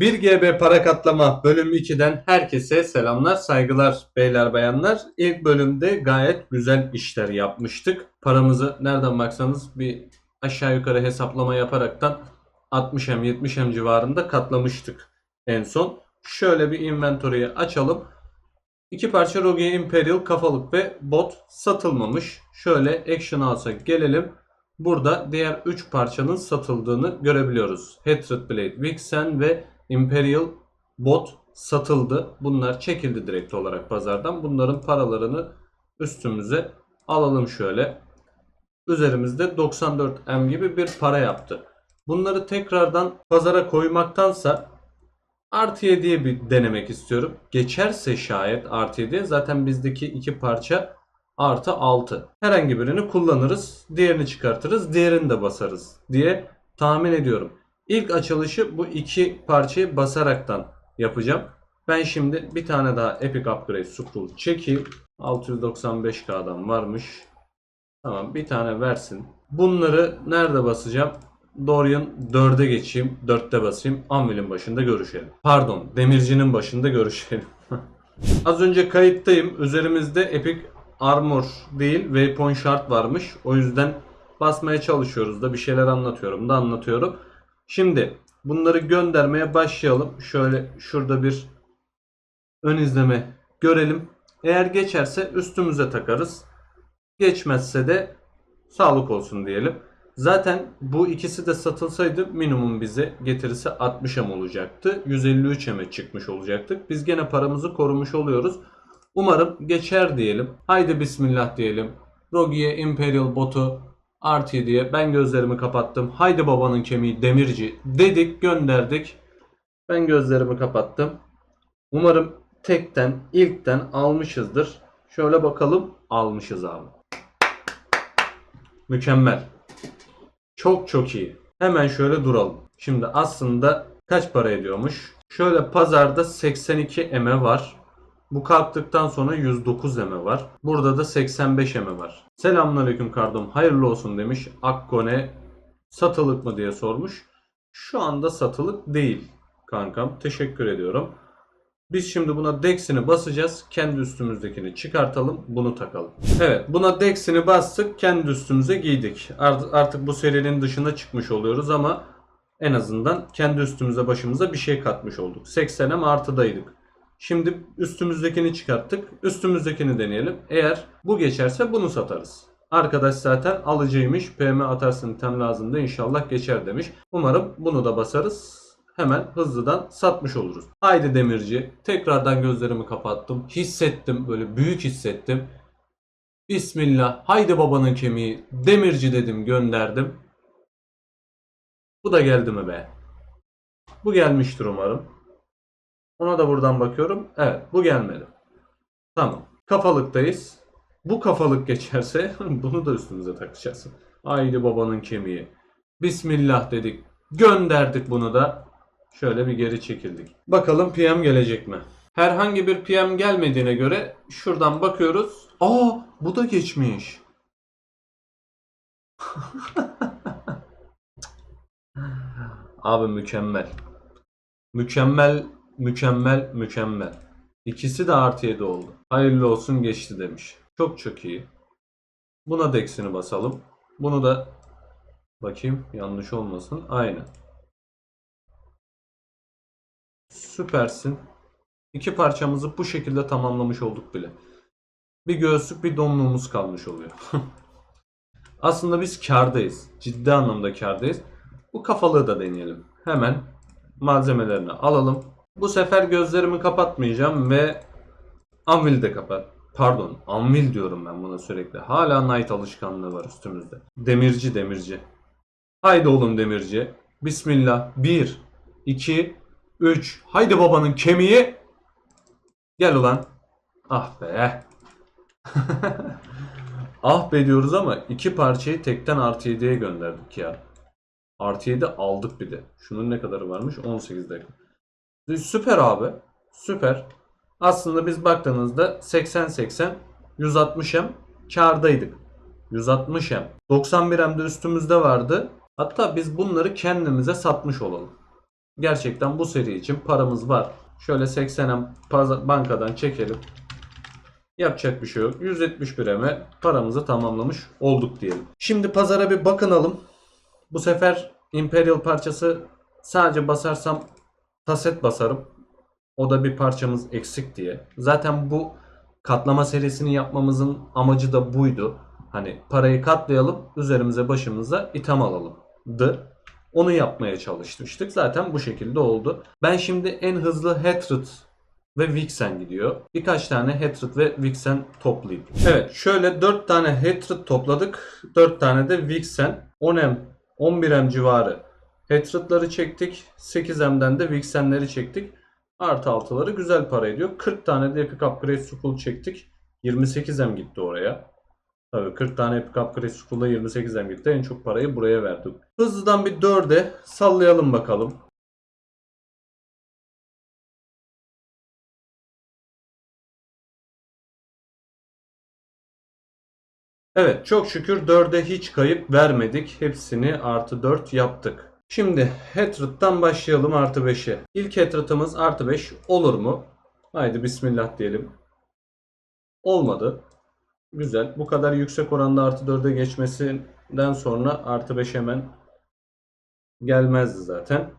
1 GB para katlama bölüm 2'den herkese selamlar, saygılar beyler bayanlar. İlk bölümde gayet güzel işler yapmıştık. Paramızı nereden baksanız bir aşağı yukarı hesaplama yaparaktan 60M 70M civarında katlamıştık en son. Şöyle bir inventory'yi açalım. İki parça Rogue Imperial kafalık ve bot satılmamış. Şöyle Action House'a gelelim. Burada diğer 3 parçanın satıldığını görebiliyoruz. Hatred Blade, Vixen ve Imperial bot satıldı. Bunlar çekildi direkt olarak pazardan. Bunların paralarını üstümüze alalım şöyle. Üzerimizde 94M gibi bir para yaptı. Bunları tekrardan pazara koymaktansa Artı 7'ye bir denemek istiyorum. Geçerse şayet artı 7'ye zaten bizdeki iki parça artı 6. Herhangi birini kullanırız. Diğerini çıkartırız. Diğerini de basarız diye tahmin ediyorum. İlk açılışı bu iki parçayı basaraktan yapacağım. Ben şimdi bir tane daha Epic Upgrade Scroll çekeyim. 695K'dan varmış. Tamam bir tane versin. Bunları nerede basacağım? Dorian 4'e geçeyim. 4'te basayım. Anvil'in başında görüşelim. Pardon. Demircinin başında görüşelim. Az önce kayıttayım. Üzerimizde Epic Armor değil Waypoint Shard varmış. O yüzden basmaya çalışıyoruz da bir şeyler anlatıyorum da anlatıyorum. Şimdi bunları göndermeye başlayalım. Şöyle şurada bir ön izleme görelim. Eğer geçerse üstümüze takarız. Geçmezse de sağlık olsun diyelim. Zaten bu ikisi de satılsaydı minimum bize getirisi 60'a olacaktı. 153'e çıkmış olacaktık. Biz gene paramızı korumuş oluyoruz. Umarım geçer diyelim. Haydi bismillah diyelim. Rogi'ye Imperial botu artı 7'ye ben gözlerimi kapattım. Haydi babanın kemiği demirci dedik gönderdik. Ben gözlerimi kapattım. Umarım tekten ilkten almışızdır. Şöyle bakalım almışız abi. Mükemmel. Çok çok iyi. Hemen şöyle duralım. Şimdi aslında kaç para ediyormuş? Şöyle pazarda 82 eme var. Bu kalktıktan sonra 109 eme var. Burada da 85 eme var. Selamünaleyküm kardom. Hayırlı olsun demiş. Akkone satılık mı diye sormuş. Şu anda satılık değil kankam. Teşekkür ediyorum. Biz şimdi buna Dex'ini basacağız. Kendi üstümüzdekini çıkartalım. Bunu takalım. Evet buna Dex'ini bastık. Kendi üstümüze giydik. Art- Artık bu serinin dışına çıkmış oluyoruz ama en azından kendi üstümüze başımıza bir şey katmış olduk. 80'e artıdaydık. Şimdi üstümüzdekini çıkarttık. Üstümüzdekini deneyelim. Eğer bu geçerse bunu satarız. Arkadaş zaten alıcıymış. PM atarsın tem lazım da inşallah geçer demiş. Umarım bunu da basarız hemen hızlıdan satmış oluruz. Haydi demirci. Tekrardan gözlerimi kapattım. Hissettim böyle büyük hissettim. Bismillah. Haydi babanın kemiği. Demirci dedim gönderdim. Bu da geldi mi be? Bu gelmiştir umarım. Ona da buradan bakıyorum. Evet bu gelmedi. Tamam. Kafalıktayız. Bu kafalık geçerse bunu da üstümüze takacağız. Haydi babanın kemiği. Bismillah dedik. Gönderdik bunu da. Şöyle bir geri çekildik. Bakalım PM gelecek mi? Herhangi bir PM gelmediğine göre şuradan bakıyoruz. Aa bu da geçmiş. Abi mükemmel. Mükemmel, mükemmel, mükemmel. İkisi de artı 7 oldu. Hayırlı olsun geçti demiş. Çok çok iyi. Buna da eksini basalım. Bunu da bakayım yanlış olmasın. Aynen. Süpersin. İki parçamızı bu şekilde tamamlamış olduk bile. Bir göğüslük bir donluğumuz kalmış oluyor. Aslında biz kardayız. Ciddi anlamda kardayız. Bu kafalığı da deneyelim. Hemen malzemelerini alalım. Bu sefer gözlerimi kapatmayacağım ve Anvil'i de kapat. Pardon, Anvil diyorum ben buna sürekli. Hala Night alışkanlığı var üstümüzde. Demirci, demirci. Haydi oğlum demirci. Bismillah. 1, 2, 3. Haydi babanın kemiği. Gel ulan. Ah be. ah be diyoruz ama iki parçayı tekten artı 7'ye gönderdik ya. Artı 7 aldık bir de. Şunun ne kadarı varmış? 18 dakika. Süper abi. Süper. Aslında biz baktığınızda 80-80 160M kardaydık. 160M. 91M de üstümüzde vardı. Hatta biz bunları kendimize satmış olalım. Gerçekten bu seri için paramız var. Şöyle 80'e paza- bankadan çekelim. Yapacak bir şey yok. 171'e paramızı tamamlamış olduk diyelim. Şimdi pazara bir bakınalım. Bu sefer Imperial parçası sadece basarsam taset basarım. O da bir parçamız eksik diye. Zaten bu katlama serisini yapmamızın amacı da buydu. Hani parayı katlayalım, üzerimize başımıza itham alalım. Dı. Onu yapmaya çalışmıştık. Zaten bu şekilde oldu. Ben şimdi en hızlı Hatred ve Vixen gidiyor. Birkaç tane Hatred ve Vixen toplayayım. Evet şöyle 4 tane Hatred topladık. 4 tane de Vixen. 10M, 11M civarı Hatred'ları çektik. 8M'den de Vixen'leri çektik. Artı altıları güzel para ediyor. 40 tane de Epic Upgrade School çektik. 28M gitti oraya. Tabii 40 tane Epic Upgrade School'da 28M gitti. En çok parayı buraya verdik. Hızlıdan bir 4'e sallayalım bakalım. Evet çok şükür 4'e hiç kayıp vermedik. Hepsini artı 4 yaptık. Şimdi Hatred'dan başlayalım artı 5'e. İlk Hatred'ımız artı 5 olur mu? Haydi bismillah diyelim. Olmadı. Güzel. Bu kadar yüksek oranda artı 4'e geçmesinden sonra artı 5 hemen gelmezdi zaten.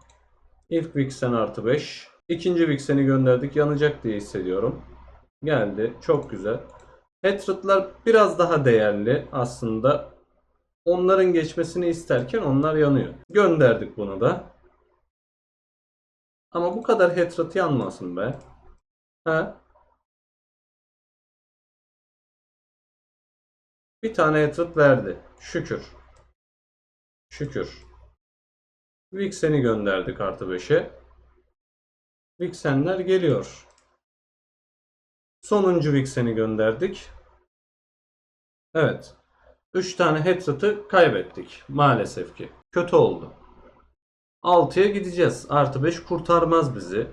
İlk Vixen artı 5. İkinci Vixen'i gönderdik. Yanacak diye hissediyorum. Geldi. Çok güzel. Hatred'lar biraz daha değerli aslında. Onların geçmesini isterken onlar yanıyor. Gönderdik bunu da. Ama bu kadar Hatred yanmasın be. Ha? Bir tane Hatred verdi. Şükür. Şükür. Vixen'i gönderdik artı 5'e. Vixenler geliyor. Sonuncu Vixen'i gönderdik. Evet. 3 tane Hatred'ı kaybettik. Maalesef ki. Kötü oldu. 6'ya gideceğiz. Artı 5 kurtarmaz bizi.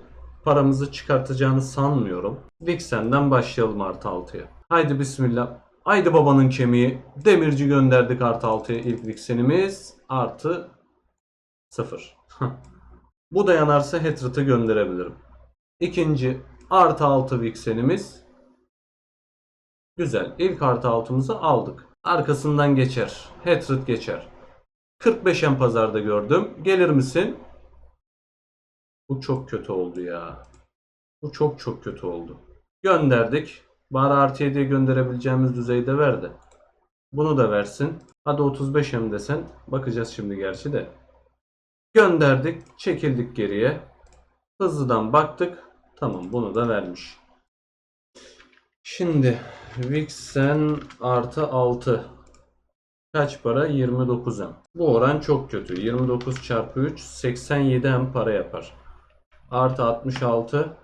Paramızı çıkartacağını sanmıyorum. Vixen'den başlayalım artı 6'ya. Haydi bismillah. Haydi babanın kemiği. Demirci gönderdik artı 6'ya ilk Vixen'imiz. Artı 0. Bu da yanarsa Hatred'ı gönderebilirim. İkinci artı 6 Vixen'imiz. Güzel. İlk artı 6'mızı aldık. Arkasından geçer. Hatred geçer. 45 en pazarda gördüm. Gelir misin? Bu çok kötü oldu ya. Bu çok çok kötü oldu. Gönderdik. Bari artı 7'ye gönderebileceğimiz düzeyde verdi. Bunu da versin. Hadi 35 em desen. Bakacağız şimdi gerçi de. Gönderdik. Çekildik geriye. Hızlıdan baktık. Tamam bunu da vermiş. Şimdi Vixen artı 6. Kaç para? 29M. Bu oran çok kötü. 29 çarpı 3 87M para yapar. Artı 66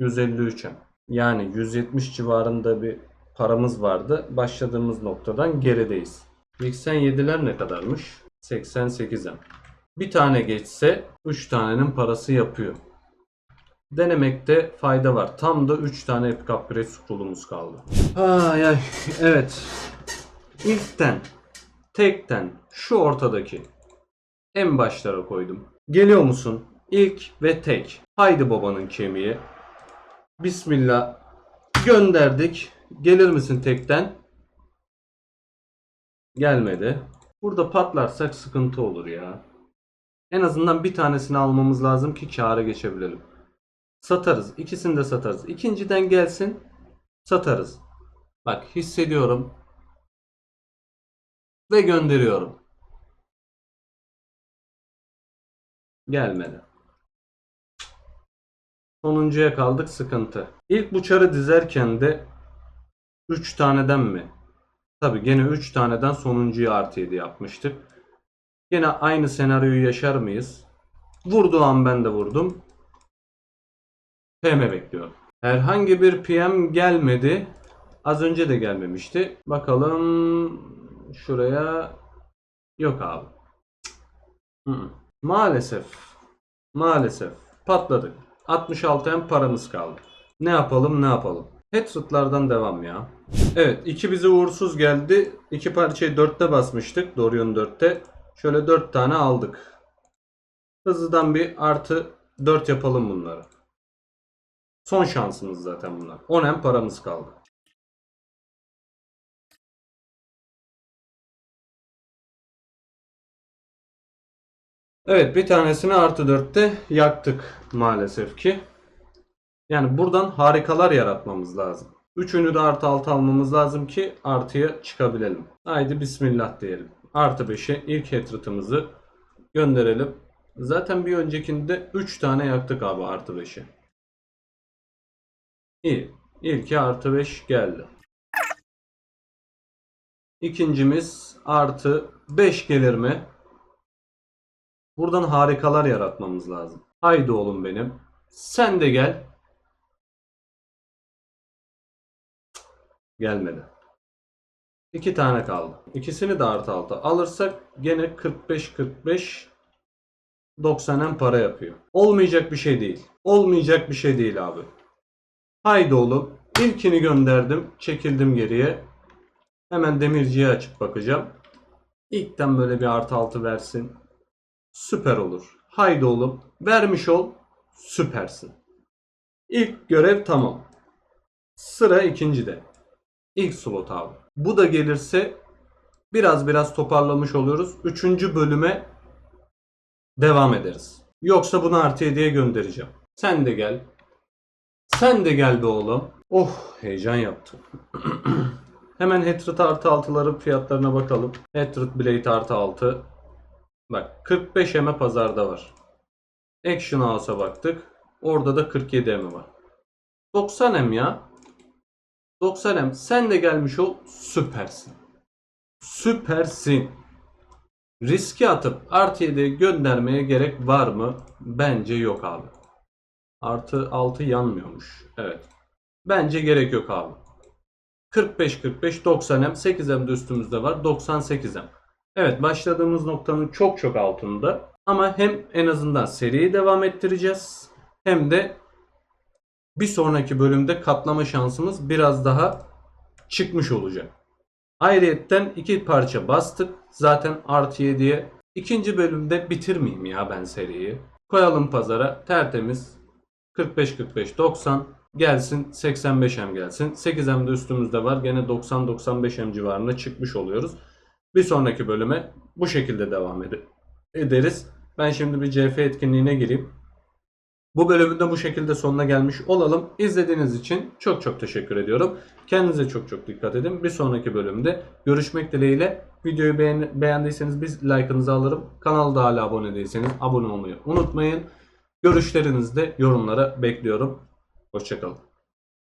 153M. Yani 170 civarında bir paramız vardı. Başladığımız noktadan gerideyiz. Vixen 7'ler ne kadarmış? 88M. Bir tane geçse 3 tanenin parası yapıyor. Denemekte fayda var. Tam da 3 tane Epic Upgrade School'umuz kaldı. Ay ay evet. İlkten, tekten, şu ortadaki en başlara koydum. Geliyor musun? İlk ve tek. Haydi babanın kemiği. Bismillah. Gönderdik. Gelir misin tekten? Gelmedi. Burada patlarsak sıkıntı olur ya. En azından bir tanesini almamız lazım ki kâra geçebilelim. Satarız. İkisini de satarız. İkinciden gelsin. Satarız. Bak hissediyorum. Ve gönderiyorum. Gelmedi. Sonuncuya kaldık sıkıntı. İlk buçarı dizerken de 3 taneden mi? Tabi gene 3 taneden sonuncuyu artı 7 yapmıştık. Yine aynı senaryoyu yaşar mıyız? Vurduğu an ben de vurdum. PM bekliyorum. Herhangi bir PM gelmedi. Az önce de gelmemişti. Bakalım şuraya. Yok abi. Hı hı. Maalesef. Maalesef. Patladık. 66 hem paramız kaldı. Ne yapalım ne yapalım. Hatred'lardan devam ya. Evet iki bize uğursuz geldi. İki parçayı 4'te basmıştık. Dorion 4'te. Şöyle 4 tane aldık. Hızlıdan bir artı 4 yapalım bunları. Son şansımız zaten bunlar. 10 hem paramız kaldı. Evet bir tanesini artı 4'te yaktık maalesef ki. Yani buradan harikalar yaratmamız lazım. Üçünü de artı 6 almamız lazım ki artıya çıkabilelim. Haydi bismillah diyelim. Artı 5'e ilk hatred'ımızı gönderelim. Zaten bir öncekinde 3 tane yaktık abi artı 5'i. İyi. İlki artı 5 geldi. İkincimiz artı 5 gelir mi? Buradan harikalar yaratmamız lazım. Haydi oğlum benim. Sen de gel. Gelmedi. İki tane kaldı. İkisini de artı altı alırsak gene 45-45 90'en para yapıyor. Olmayacak bir şey değil. Olmayacak bir şey değil abi. Haydi oğlum. İlkini gönderdim. Çekildim geriye. Hemen demirciye açıp bakacağım. İlkten böyle bir artı altı versin. Süper olur. Haydi oğlum. Vermiş ol. Süpersin. İlk görev tamam. Sıra ikincide. İlk slot abi. Bu da gelirse biraz biraz toparlamış oluyoruz. Üçüncü bölüme devam ederiz. Yoksa bunu artı 7'ye göndereceğim. Sen de gel. Sen de gel be oğlum. Oh heyecan yaptım. Hemen Hatred artı 6'ların fiyatlarına bakalım. Hatred Blade artı 6. Bak 45 eme pazarda var. Action House'a baktık. Orada da 47 emi var. 90 em ya. 90 em. Sen de gelmiş ol. Süpersin. Süpersin. Riski atıp artı 7 göndermeye gerek var mı? Bence yok abi. Artı 6 yanmıyormuş. Evet. Bence gerek yok abi. 45 45 90 em 8 em de üstümüzde var. 98 em. Evet başladığımız noktanın çok çok altında. Ama hem en azından seriyi devam ettireceğiz. Hem de bir sonraki bölümde katlama şansımız biraz daha çıkmış olacak. Ayrıyetten iki parça bastık. Zaten artı 7'ye. İkinci bölümde bitirmeyeyim ya ben seriyi. Koyalım pazara tertemiz 45-45-90 gelsin 85M gelsin. 8M de üstümüzde var. Gene 90-95M civarında çıkmış oluyoruz. Bir sonraki bölüme bu şekilde devam ed- ederiz. Ben şimdi bir CF etkinliğine gireyim. Bu bölümün bu şekilde sonuna gelmiş olalım. İzlediğiniz için çok çok teşekkür ediyorum. Kendinize çok çok dikkat edin. Bir sonraki bölümde görüşmek dileğiyle. Videoyu beğen- beğendiyseniz biz like'ınızı alırım. Kanala da hala abone değilseniz abone olmayı unutmayın. Görüşlerinizi de yorumlara bekliyorum. Hoşçakalın.